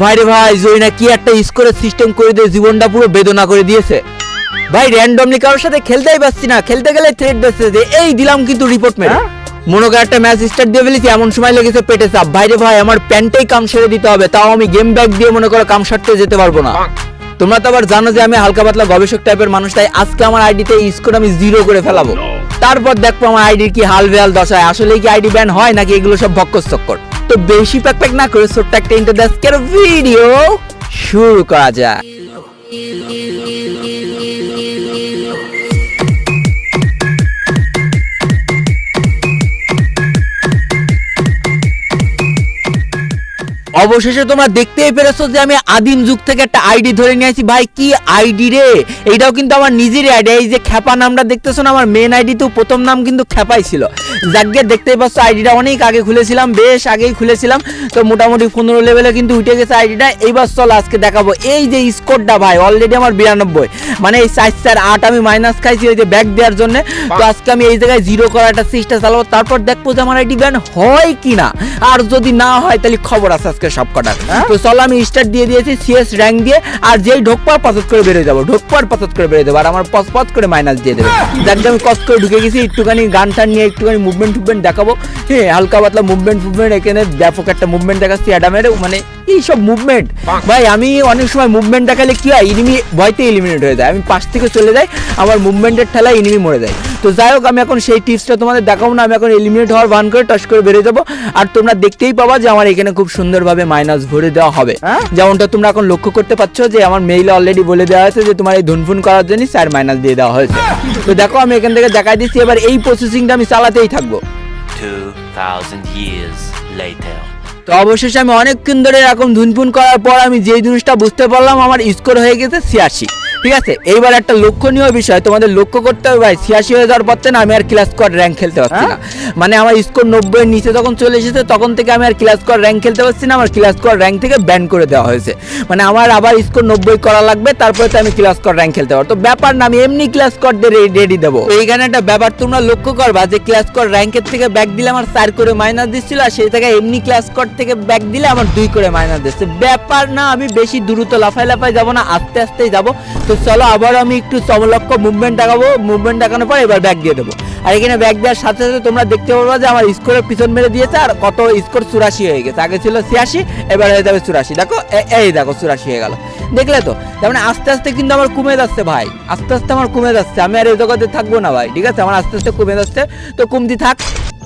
ভাই রে ভাই জয়না কি একটা স্কোরের সিস্টেম করে দিয়ে জীবনটা পুরো বেদনা করে দিয়েছে? ভাই র্যান্ডমলি কারোর সাথে খেলতেই পারছি না খেলতে গেলে থ্রেড দিচ্ছে যে এই দিলাম কিন্তু রিপোর্ট মেরে। মনে কর একটা ম্যাচ স্টার্ট দিয়ে ফেলেছি এমন সময় লেগেছে পেটে চাপ। ভাইরে ভাই আমার প্যান্টেই কাম সেরে দিতে হবে তাও আমি গেম ব্যাগ দিয়ে মনে করো কাম সারতে যেতে পারব না। তোমরা তো আবার জানো যে আমি হালকা পাতলা গবেষক টাইপের মানুষ তাই আজকে আমার আইডিতে স্কোর আমি জিরো করে ফেলাবো। তারপর দেখব আমার আইডির কি হাল বেহাল দশায়। আসলে কি আইডি ব্যান হয় নাকি এগুলো সব ভক্কস চক্কর তো বেশি প্যাক না করে ছোট্ট একটা ইন্টারদাস্কের ভিডিও শুরু করা যাক। অবশেষে তোমরা দেখতেই পেরেছ যে আমি আদিম যুগ থেকে একটা আইডি ধরে নিয়েছি ভাই, কি আইডি রে? এইটাও কিন্তু আমার নিজেরই আইডি এই যে খ্যাপা নামটা দেখতেছো না, আমার মেন আইডি তো প্রথম নাম কিন্তু খ্যাপাই ছিল। যাকে দেখতেই পাচ্ছ আইডিটা অনেক আগে খুলেছিলাম, বেশ আগেই খুলেছিলাম। তো মোটামুটি পনেরো লেভেলে কিন্তু উঠে গেছে আইডিটা এইবার চল আজকে দেখাবো। এই যে স্কোরটা ভাই অলরেডি আমার বিরানব্বই। মানে এই চার চার, আট আমি মাইনাস খাইছি ওই যে ব্যাক দেওয়ার জন্য। তো আজকে আমি এই জায়গায় জিরো করা একটা চেষ্টা চালাবো। তারপর দেখব যে আমার আইডি ব্যান হয় কি না আর যদি না হয়, তাহলে খবর আছে আজকে সব কটার তো চলো আমি স্টার্ট দিয়ে দিয়েছি সিএস র্যাঙ্ক দিয়ে আর যেই ঢোকপার পাসত করে বেরিয়ে যাব। ঢোকপার পাসত করে বেরিয়ে যাব আর আমার পস করে মাইনাস দিয়ে দেবে। যাকে আমি কষ্ট করে ঢুকে গেছি একটুখানি গান টান নিয়ে একটুখানি মুভমেন্ট টুভমেন্ট দেখাবো। হ্যাঁ হালকা পাতলা মুভমেন্ট ফুভমেন্ট এখানে ব্যাপক একটা মুভমেন্ট দেখাচ্ছি অ্যাডামের মানে এই সব মুভমেন্ট ভাই আমি অনেক সময় মুভমেন্ট দেখালে কি হয় ইনিমি ভয়তে এলিমিনেট হয়ে যায়। আমি পাশ থেকে চলে যাই আমার মুভমেন্টের ঠেলায় ইনিমি মরে যায়। তো যাই হোক আমি এখন সেই টিপসটা তোমাদের দেখাবো না আমি এখন এলিমিনেট হওয়ার ভান করে টস করে বেরিয়ে যাব। আর তোমরা দেখতেই পাবা যে আমার এখানে খুব সুন্দরভাবে মাইনাস ভরে দেওয়া হবে। যেমনটা তোমরা এখন লক্ষ্য করতে পারছ যে আমার মেইলে অলরেডি বলে দেওয়া হয়েছে যে তোমার এই ধুনফুন করার জন্য স্যার মাইনাস দিয়ে দেওয়া হয়েছে। তো দেখো আমি এখান থেকে দেখাই দিচ্ছি এবার এই প্রসেসিংটা আমি চালাতেই থাকব। 2,000 years later. তো অবশেষে আমি অনেকক্ষণ ধরে এরকম ধুনফুন করার পর আমি যেই জিনিসটা বুঝতে পারলাম আমার স্কোর হয়ে গেছে ছিয়াশি। ঠিক আছে? এইবার একটা লক্ষণীয় বিষয় তোমাদের লক্ষ্য করতে হবে ভাই ছিয়াশি হয়ে যাওয়ার পর থেকে না আমি আর ক্লাস স্কোয়াড র্যাঙ্ক খেলতে পারছি না। মানে আমার স্কোর নব্বই নিচে যখন চলে এসেছে তখন থেকে আমি আর ক্লাস স্কোয়াড র্যাঙ্ক খেলতে পারছি না আমার ক্লাস স্কোয়াড র্যাঙ্ক থেকে ব্যান করে দেওয়া হয়েছে। মানে আমার আবার স্কোর নব্বই করা লাগবে তারপরে তো আমি ক্লাস স্কোয়াড র্যাঙ্ক খেলতে পারব। তো ব্যাপার না আমি এমনি ক্লাস স্কোয়াড দিয়ে রেডি দেবো। এইখানে একটা ব্যাপার তোমরা লক্ষ্য করবা যে ক্লাস স্কোয়াড র্যাঙ্কের থেকে ব্যাক দিলে আমার চার করে মাইনাস দিচ্ছিল আর সেই থেকে এমনি ক্লাস স্কোয়াড থেকে ব্যাক দিলে আমার দুই করে মাইনাস দিচ্ছে। ব্যাপার না আমি বেশি দ্রুত লাফাই লাফাই যাব না আস্তে আস্তেই যাব। তো চলো আবার আমি একটু চমলক্ষ মুভমেন্ট দেখাবো। মুভমেন্ট দেখানোর পর এবার ব্যাক দিয়ে দেবো। আর এখানে ব্যাক দেওয়ার সাথে সাথে তোমরা দেখতে পারবা যে আমার স্কোরের পিছন মেরে দিয়েছে আর কত স্কোর চুরাশি হয়ে গেছে। আগে ছিল ছিয়াশি এবার হয়ে যাবে চুরাশি। দেখো এই দেখো চুরাশি হয়ে গেল। দেখলে তো? তার মানে আস্তে আস্তে কিন্তু আমার কমে যাচ্ছে ভাই। আস্তে আস্তে আমার কমে যাচ্ছে। আমি আর এই জগতে থাকব না ভাই ঠিক আছে? আমার আস্তে আস্তে কমে যাচ্ছে। তো কমতি থাক।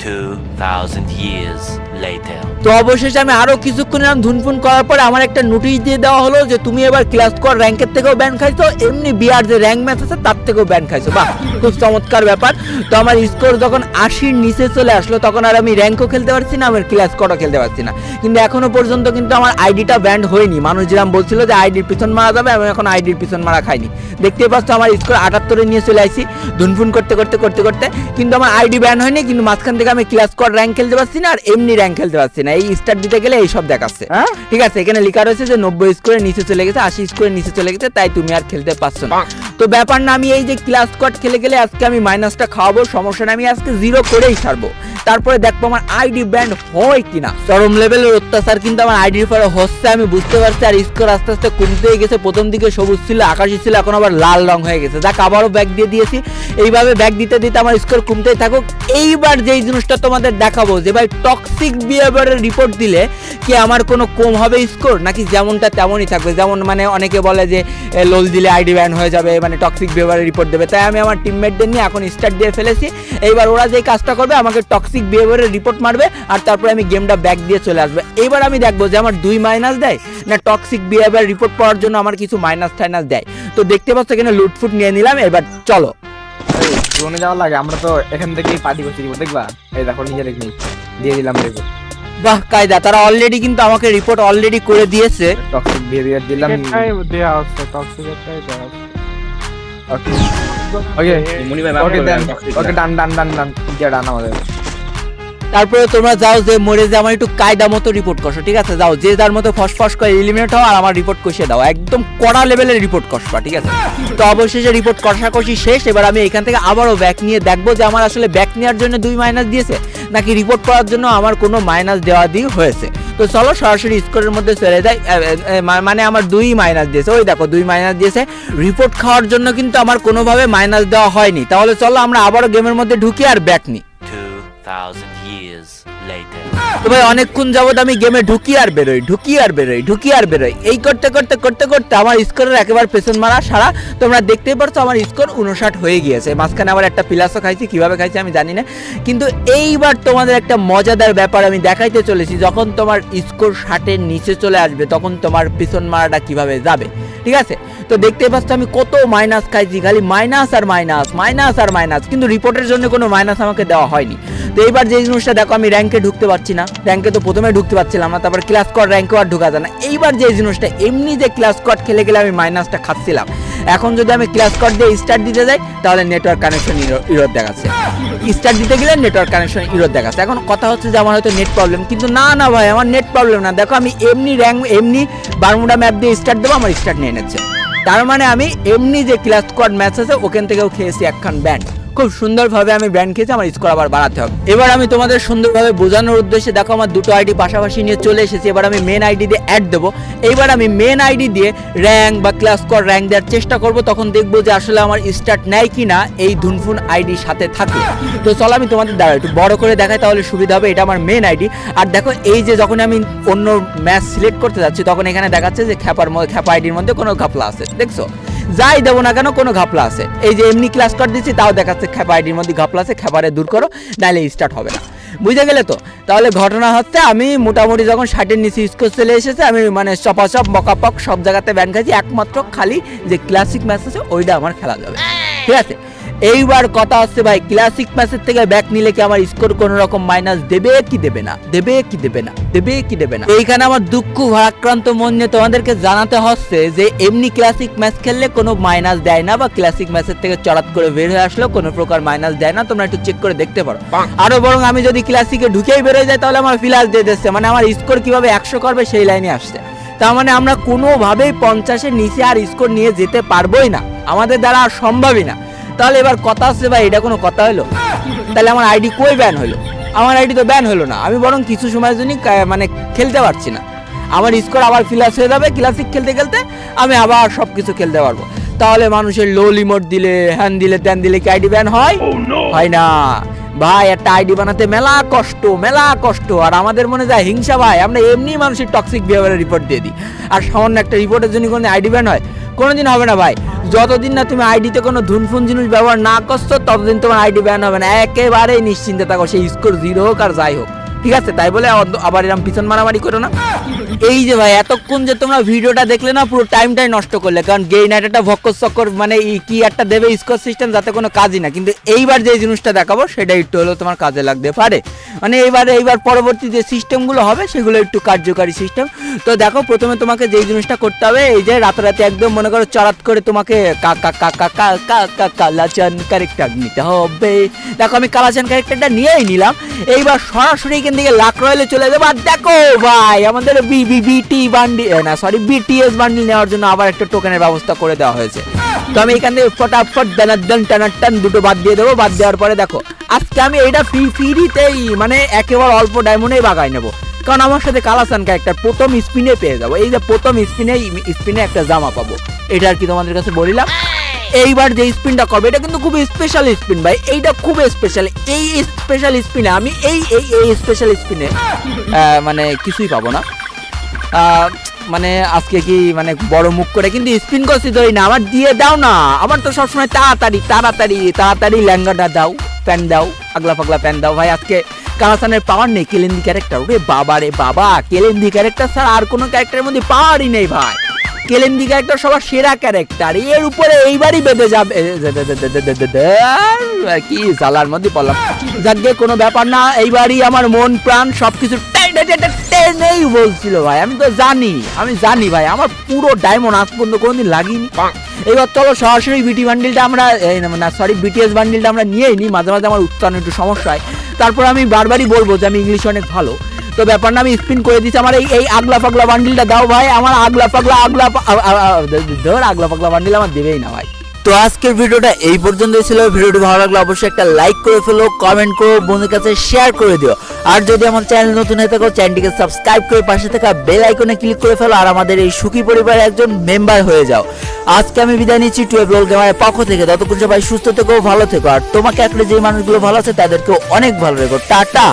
2,000 years. Later. তো অবশেষে আমি আরও কিছুক্ষণ এরকম ধুনফুন করার পরে আমার একটা নোটিশ দিয়ে দেওয়া হলো যে তুমি এবার ক্লাস কর র্যাঙ্কের থেকেও ব্যান খাইছো, এমনি বিয়ার যে র্যাঙ্ক ম্যাচ আছে তার থেকেও ব্যান খাইছো। বাহ, খুব চমৎকার ব্যাপার। তো আমার স্কোর যখন আশির নিচে চলে আসলো, তখন আর আমি র্যাঙ্কও খেলতে পারছি না, আমার ক্লাস করও খেলতে পারছি না। কিন্তু এখনও পর্যন্ত কিন্তু আমার আইডিটা ব্যান্ড হয়নি। মানুষ যেরকম বলছিল যে আইডির পিছন মারা যাবে, আমি এখন আইডির পিছন মারা খাইনি। দেখতেই পাচ্ছ আমার স্কোর আটাত্তরে নিয়ে চলে আসি, ধুনফুন করতে করতে করতে করতে। কিন্তু আমার আইডি ব্যান হয়নি, কিন্তু মাঝখান থেকে আমি ক্লাস কর র্যাঙ্ক খেলতে পারছি না, আর এমনি র্যাঙ্ক খেলতে পারছি না। এই স্টার দিতে গেলে এই সব দেখাচ্ছে। ঠিক আছে এখানে লেখা রয়েছে যে নব্বই স্কোরের নিচে চলে গেছে আশি স্কোরের নিচে চলে গেছে তাই তুমি আর খেলতে পারছ না। তো ব্যাপার না আমি এই যে ক্লাস স্কোয়াড খেলে গেলে আজকে আমি মাইনাসটা খাওয়াবো সমস্যা না আমি আজকে জিরো করেই ছাড়বো। তারপরে দেখব আমার আইডি ব্যান্ড হয় কিনা। চরম লেভেলের অত্যাচার কিন্তু আমার আইডির পরে হচ্ছে, আমি বুঝতে পারছি, আর স্কোর আস্তে আস্তে কমতেই গেছে। প্রথম দিকে সবুজ ছিল, আকাশি ছিল, এখন আবার লাল রং হয়ে গেছে। যাক আবারও ব্যাগ দিয়ে দিয়েছি। এইভাবে ব্যাগ দিতে দিতে আমার স্কোর কমতেই থাকুক। এইবার যেই জিনিসটা তোমাদের দেখাবো, যে ভাই টক্সিক বিহেভিয়ারের রিপোর্ট দিলে কি আমার কোনো কম হবে স্কোর? নাকি যেমনটা তেমনই থাকবে? যেমন মানে অনেকে বলে যে লোল দিলে আইডি ব্যান হয়ে যাবে মানে টক্সিক বিহেভিয়ারের রিপোর্ট দেবে। তাই আমি আমার টিমমেটদের নিয়ে এখন স্টার্ট দিয়ে ফেলেছি। এইবার ওরা যেই কাজটা করবে, আমাকে টক্সিক বিহেভিয়ারের রিপোর্ট মারবে আর তারপরে আমি গেমটা ব্যাক দিয়ে চলে আসবে। এবার আমি দেখব যে আমার দুই মাইনাস দেয় না টক্সিক বিহেভিয়ার রিপোর্ট পাওয়ার জন্য আমার কিছু মাইনাস টাইনাস দেয়। তো দেখতে পাচ্ছ এখানে লুটফুট নিয়ে নিলাম এবার চলো। ড্রোনে যাওয়ার লাগে আমরা তো এখান থেকেই পার্টি করছি দেখবা? এই দেখো নিজে দেখি দিয়ে দিলাম দেখো বাহ কায়দা তারা অলরেডি কিন্তু আমাকে রিপোর্ট অলরেডি করে দিয়েছে। টক্সিক বিহেভিয়ার দিলাম। এটাই দেয়া হচ্ছে টক্সিকেরটাই দেয়া হচ্ছে। ওকে ওকে ওকে ডান ওকে ডান ডান ডান ডান দিয়ে ডান আমাদের। তারপরে তোমরা যাও যে মরে যে আমার একটু কায়দা মতো রিপোর্ট করছ ঠিক আছে? যাও যে যার মতো ফসফস করে এলিমিনেট হও আর আমার রিপোর্ট কষিয়ে দাও। একদম কড়া লেভেলের রিপোর্ট কষবা ঠিক আছে? তো অবশেষে রিপোর্ট কষাকষি শেষ এবার আমি এখান থেকে আবারও ব্যাক নিয়ে দেখব যে আমার আসলে ব্যাক নেওয়ার জন্য দুই মাইনাস দিয়েছে নাকি রিপোর্ট করার জন্য আমার কোনো মাইনাস দেওয়া দিয়ে হয়েছে? তো চলো সরাসরি স্কোরের মধ্যে চলে যাই। মানে আমার দুই মাইনাস দিয়েছে। ওই দেখো দুই মাইনাস দিয়েছে। রিপোর্ট খাওয়ার জন্য কিন্তু আমার কোনোভাবে মাইনাস দেওয়া হয়নি। তাহলে চলো আমরা আবারও গেমের মধ্যে ঢুকি আর ব্যাক নিই। 2,000 years later. তো ভাই, অনেকক্ষণ যাবত আমি গেমে ঢুকি আর বেরোই ঢুকি আর বেরোই ঢুকি আর বেরোই। এই করতে করতে করতে করতে আমার স্কোরের একেবারে পেছন মারা সারা। তোমরা দেখতেই পারছ আমার স্কোর উনষাট হয়ে গিয়েছে। মাঝখানে আবার একটা প্লাসও খাইছি, কীভাবে খাইছি আমি জানি না। কিন্তু এইবার তোমাদের একটা মজাদার ব্যাপার আমি দেখাইতে চলেছি। যখন তোমার স্কোর ষাটের নিচে চলে আসবে, তখন তোমার পিছন মারাটা কীভাবে যাবে? ঠিক আছে? তো দেখতে পাচ্ছ আমি কত মাইনাস খাইছি, খালি মাইনাস আর মাইনাস মাইনাস আর মাইনাস কিন্তু রিপোর্টের জন্য কোনো মাইনাস আমাকে দেওয়া হয়নি। তো এইবার যে জিনিসটা দেখো, আমি র্যাঙ্কে ঢুকতে পারছি না। র্যাঙ্কে তো প্রথমে ঢুকতে পারছিলাম না, তারপর ক্লাস কোয়াড র্যাঙ্কে আর ঢুকা যায় না। এইবার যে জিনিসটা, এমনি যে ক্লাস কোয়াড খেলে গেলে আমি মাইনাসটা খাচ্ছিলাম। এখন যদি আমি ক্লাস কর দিয়ে স্টার্ট দিতে যাই, তাহলে নেটওয়ার্ক কানেকশন ইরোড দেখাচ্ছে। স্টার্ট দিতে গেলে নেটওয়ার্ক কানেকশন ইরোড দেখাচ্ছে। এখন কথা হচ্ছে যে, আমার হয়তো নেট প্রবলেম কিন্তু না না ভাই, আমার নেট প্রবলেম না। দেখো, আমি এমনি র্যাঙ্ক এমনি বারমুডা ম্যাপ দিয়ে স্টার্ট দেবো, আমার স্টার্ট নিয়ে নিচ্ছে। তার মানে আমি এমনি যে ক্লাস স্কোয়াড ম্যাচ আছে, ওখান থেকেও খেয়েছি একখান ব্যান্ড খুব সুন্দরভাবে আমি ব্যান্ড খেয়েছি, আমার স্কোর আবার বাড়াতে হবে। এবার আমি তোমাদের সুন্দরভাবে বোঝানোর উদ্দেশ্যে দেখো, আমার দুটো আইডি পাশাপাশি নিয়ে চলে এসেছি, এবার আমি মেন আইডি দিয়ে অ্যাড দেবো। এইবার আমি মেন আইডি দিয়ে র্যাঙ্ক বা ক্লাস স্কোর র্যাঙ্ক দেওয়ার চেষ্টা করব, তখন দেখব যে আসলে আমার স্টার্ট নেয় কি না এই ধুনফুন আইডির সাথে থাকলে তো চলো আমি তোমাদের দ্বারা একটু বড় করে দেখাই, তাহলে সুবিধা হবে, এটা আমার মেন আইডি আর দেখো, এই যে যখন আমি অন্য ম্যাচ সিলেক্ট করতে যাচ্ছি, তখন এখানে দেখাচ্ছে যে খ্যাপার খ্যাপা আইডির মধ্যে কোনো ঘাপলা আছে, দেখছ? যাই দেবো না কেন, কোনো ঘাপলা আছে। এই যে এমনি ক্লাস কার্ড দিচ্ছি তাও দেখাচ্ছে খেপা আইডির মধ্যে ঘাপলা আছে খেপারে দূর করো নাহলে স্টার্ট হবে না। বুঝে গেলে তো? তাহলে ঘটনা হচ্ছে, আমি মোটামুটি যখন ষাটের নিচে স্কোর চলে এসেছে, আমি মানে চপাচপ মকাপক সব জায়গাতে ব্যান খাইছি, একমাত্র খালি যে ক্লাসিক ম্যাচ আছে, ওইটা আমার খেলা যাবে। ঠিক আছে? এইবার কথা হচ্ছে ভাই ক্লাসিক ম্যাচের থেকে ব্যাক নিলে কি আমার স্কোর কোনো রকম মাইনাস দেবে কি দেবে না? দেবে কি দেবে না? দেবে কি দেবে না? এইখানে আমার দুঃখ ভারাক্রান্ত মন নিয়ে তোমাদেরকে জানাতে হচ্ছে যে এমনি ক্লাসিক ম্যাচ খেললে কোনো মাইনাস দেয় না বা ক্লাসিক ম্যাচের থেকে চড়াত করে বের হয়ে আসলেও কোনো প্রকার মাইনাস দেয় না। তোমরা একটু চেক করে দেখতে পারো। আরও বরং আমি যদি ক্লাসিকে ঢুকেই বেরোয় যাই তাহলে আমার ফিলাস দিয়ে দিচ্ছে। মানে আমার স্কোর কীভাবে একশো করবে সেই লাইনে আসছে। তার মানে আমরা কোনোভাবেই পঞ্চাশের নিচে আর স্কোর নিয়ে যেতে পারবোই না। আমাদের দ্বারা আর সম্ভবই না। তাহলে এবার কথা আসছে ভাই এটা কোনো কথা হলো? তাহলে আমার আইডি কই ব্যান হলো? আমার আইডি তো ব্যান হলো না। আমি বরং কিছু সময়ের জন্য মানে খেলতে পারছি না। আমার স্কোর আবার ফিলাস হয়ে যাবে ক্লাসিক খেলতে খেলতে আমি আবার সব কিছু খেলতে পারব। তাহলে মানুষের লো লিমোট দিলে হ্যান দিলে ত্যান দিলে কি আইডি ব্যান হয়? হয় না। ভাই, একটা আইডি বানাতে মেলা কষ্ট মেলা কষ্ট। আর আমাদের মনে যায়, হিংসা ভাই, আমরা এমনি মানুষের টক্সিক বিহেভিয়ারের রিপোর্ট দিয়ে দিই। আর সামান্য একটা রিপোর্টের জন্য কোনো আইডি ব্যান হয়, কোনোদিন হবে না ভাই। যতদিন না তুমি আইডিতে কোনো ধুনফুন জিনিস ব্যবহার না করছ, ততদিন তোমার আইডি ব্যান হবে না। একেবারেই নিশ্চিন্তে থাকো, সেই স্কোর জিরো হোক আর যাই হোক। ঠিক আছে, তাই বলে আবার- এরকম পিছন মারামারি করো না। এই যে ভাই, এতক্ষণ যে তোমরা ভিডিওটা দেখলে না, পুরো টাইমটাই নষ্ট করলে। কারণ গেই নাইট একটা ভক্কর চক্কর মানে কি একটা দেবে স্কোর সিস্টেম যাতে কোনো কাজই না। কিন্তু এইবার যে জিনিসটা দেখাবো সেটা একটু হলেও তোমার কাজে লাগতে পারে। মানে এইবার এইবার পরবর্তী যে সিস্টেমগুলো হবে, সেগুলো একটু কার্যকারী সিস্টেম তো দেখো, প্রথমে তোমাকে যেই জিনিসটা করতে হবে, এই যে রাতারাতি একদম মনে করো চড়াত করে তোমাকে কাকা কাকা কাকা কালাচান ক্যারেক্টার নিতে হবে। দেখো, আমি কালাচান ক্যারেক্টারটা নিয়েই নিলাম। এইবার সরাসরি এখান থেকে লাখ রয়েলে চলে যাব। আর দেখো ভাই, আমাদের বি বিটি বান্ডি না সরি বিটিএস নেওয়ার জন্য আবার একটা টোকেনের ব্যবস্থা করে দেওয়া হয়েছে। তো আমি ফটাফট দুটো বাদ দিয়ে দেবো। বাদ দেওয়ার পরে দেখো, আজকে আমি এটা ফ্রি ফ্রিতেই মানে একেবারে অল্প ডায়মন্ডেই বাগাই নেব। কারণ আমার সাথে ক্যারেক্টার প্রথম স্পিনে পেয়ে যাব। এই যে প্রথম স্পিনে স্পিনে একটা জামা পাবো। এটা আর কি তোমাদের কাছে বলিলাম। এইবার যে স্পিনটা করবে, এটা কিন্তু খুব স্পেশাল স্পিন ভাই। এইটা খুব স্পেশাল এই স্পেশাল স্পিনে আমি, এই এই এই স্পেশাল স্পিনে মানে কিছুই পাবো না। মানে আজকে কি মানে বড় মুখ করে কিন্তু স্পিন করছি ধরি না, আমার দিয়ে দাও না। আমার তো সবসময় তাড়াতাড়ি তাড়াতাড়ি তাড়াতাড়ি ল্যাঙ্গাটা দাও প্যান দাও আগলা ফাগলা প্যান দাও। ভাই, আজকে কালাসানের পাওয়ার নেই, কেলেন্দি ক্যারেক্টার ওরে বাবা রে বাবা, কেলেন্দি ক্যারেক্টার ছাড়া আর কোনো ক্যারেক্টারের মধ্যে পাওয়ারই নেই ভাই। কেলেন্দি ক্যারেক্টার সবার সেরা ক্যারেক্টার এর উপরে এইবারই বেঁধে যাবে। কি জালার মধ্যে বললাম যাক কোনো ব্যাপার না, এইবারই আমার মন প্রাণ সবকিছু টেনে টেনেই বলছিল ভাই আমি তো জানি আমি জানি ভাই আমার পুরো ডায়মন্ড আজ পর্যন্ত কোনোদিন লাগিনি। এবার চলো সরাসরি বিটি বান্ডিলটা আমরা না, সরি বিটিএস বান্ডিলটা আমরা নিয়েই নিই মাঝে মাঝে আমার উচ্চারণ একটু সমস্যা হয়। তারপর আমি বারবারই বলব যে আমি ইংলিশ অনেক ভালো। তো ব্যাপার না আমি স্পিন করে দিচ্ছি আমার এই এই আগলা পাগলা বান্ডিলটা দাও ভাই আমার আগলা পাগলা আগলা ধর আগলা পাগলা বান্ডিল আমার দেবেই না ভাই। তো আজকের ভিডিওটা এই পর্যন্তই ছিল। ভিডিওটি ভালো লাগলে অবশ্যই একটা লাইক করে ফেলো কমেন্ট করো, বন্ধুদের কাছে শেয়ার করে দিও। আর যদি আমার চ্যানেল নতুন হয়ে থাকো চ্যানেলটিকে সাবস্ক্রাইব করে পাশে থাকা বেল আইকনে ক্লিক করে ফেলো, আর আমাদের এই সুখী পরিবারের একজন মেম্বার হয়ে যাও। আজকে আমি বিদায় নিচ্ছি টুয়েলভ রোল গেমারের পক্ষ থেকে। ততক্ষণ সবাই সুস্থ থেকো, ভালো থেকো। আর তোমাকে একটা যে মানুষগুলো ভালো আছে, তাদেরকেও অনেক ভালো রেখো। Tata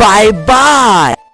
bye bye